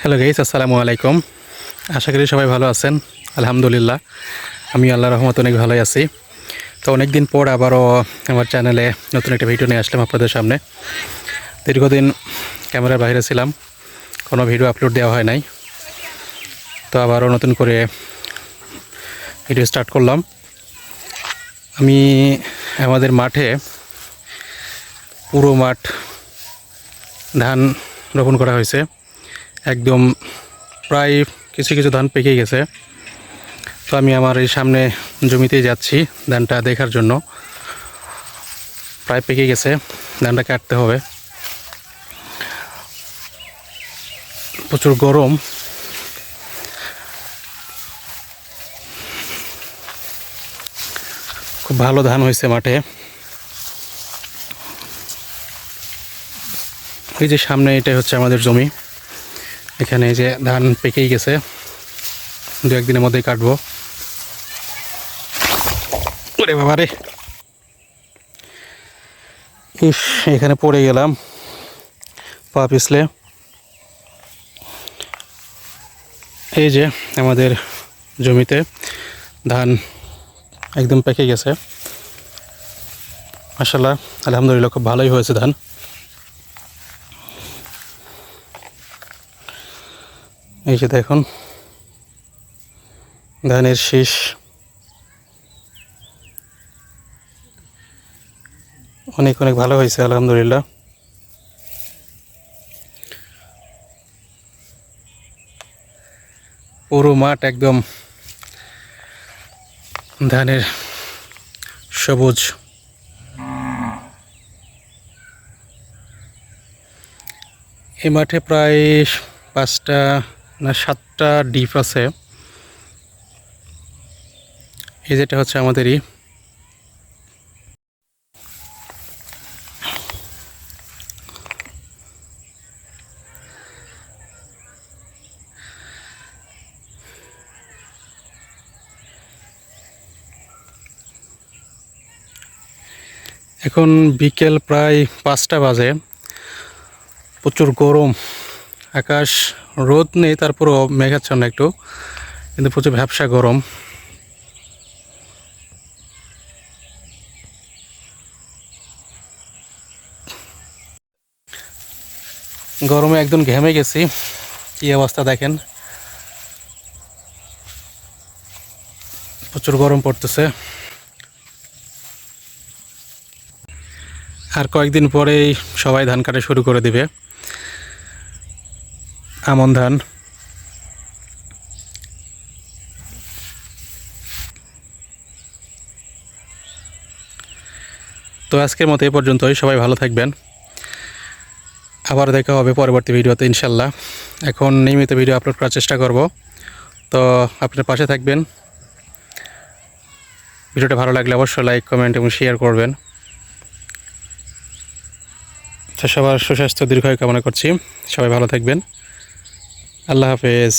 Hello guys আসসালামু আলাইকুম। আশা করি সবাই ভালো আছেন। আলহামদুলিল্লাহ আমি আল্লাহ রহমত অনেক ভালোই আছি। তো অনেক দিন পর আবারও আমার চ্যানেলে নতুন একটা ভিডিও নিয়ে আসলাম আপনাদের সামনে। দীর্ঘদিন ক্যামেরার বাইরে ছিলাম, কোনো ভিডিও আপলোড দেওয়া হয় নাই। তো আবারও নতুন করে ভিডিও স্টার্ট করলাম। আমি আমাদের মাঠে পুরো মাঠ ধান রোপণ করা হয়েছে। একদম প্রায় কিছু কিছু ধান পেকে গেছে। তো আমি আমার এই সামনে জমিতেই যাচ্ছি ধানটা দেখার জন্য। প্রায় পেকে গেছে, ধানটা কাটতে হবে। প্রচুর গরম। খুব ভালো ধান হয়েছে মাঠে। এই যে সামনে এটাই হচ্ছে আমাদের জমি। এখানে এই যে ধান পেকেই গেছে। দু একদিনের মধ্যেই কাটবো। ওরে বাবা রে। ইস, এখানে পড়ে গেলাম। পা পিছলে। এই যে আমাদের জমিতে ধান একদম পেকে গেছে। মাসাল্লাহ আলহামদুলিল্লাহ, খুব ভালোই হয়েছে ধান। এই যে দেখুন, ধানের শীষ। অনেক অনেক ভালো হয়েছে, আলহামদুলিল্লাহ। পুরো মাঠ একদম ধানের সবুজ। এই মাঠে প্রায় পাঁচটা না, সাতটা ডিপ আছে। এই যেটা হচ্ছে আমাদেরই। এখন বিকেল প্রায় পাঁচটা বাজে। প্রচুর গরম, আকাশ রোদ নেই, তারপরও মেঘাচ্ছন্ন একটু। কিন্তু প্রচুর ভ্যাবসা গরম। গরমে একদম ঘেমে গেছি। কি অবস্থা দেখেন। প্রচুর গরম পড়তেছে। আর কয়েকদিন পরেই সবাই ধান কাটা শুরু করে দিবে। আমন ধান। তো আজকের মতো এই পর্যন্তই, সবাই ভালো থাকবেন। আবার দেখা হবে পরবর্তী ভিডিওতে ইনশাল্লাহ এখন নিয়মিত ভিডিও আপলোড করার চেষ্টা করব। তো আপনার পাশে থাকবেন। ভিডিওটা ভালো লাগলে অবশ্যই লাইক, কমেন্ট এবং শেয়ার করবেন। তো সবার সুস্বাস্থ্য, দীর্ঘায়ু কামনা করছি। সবাই ভালো থাকবেন। আল্লাহ হাফেজ।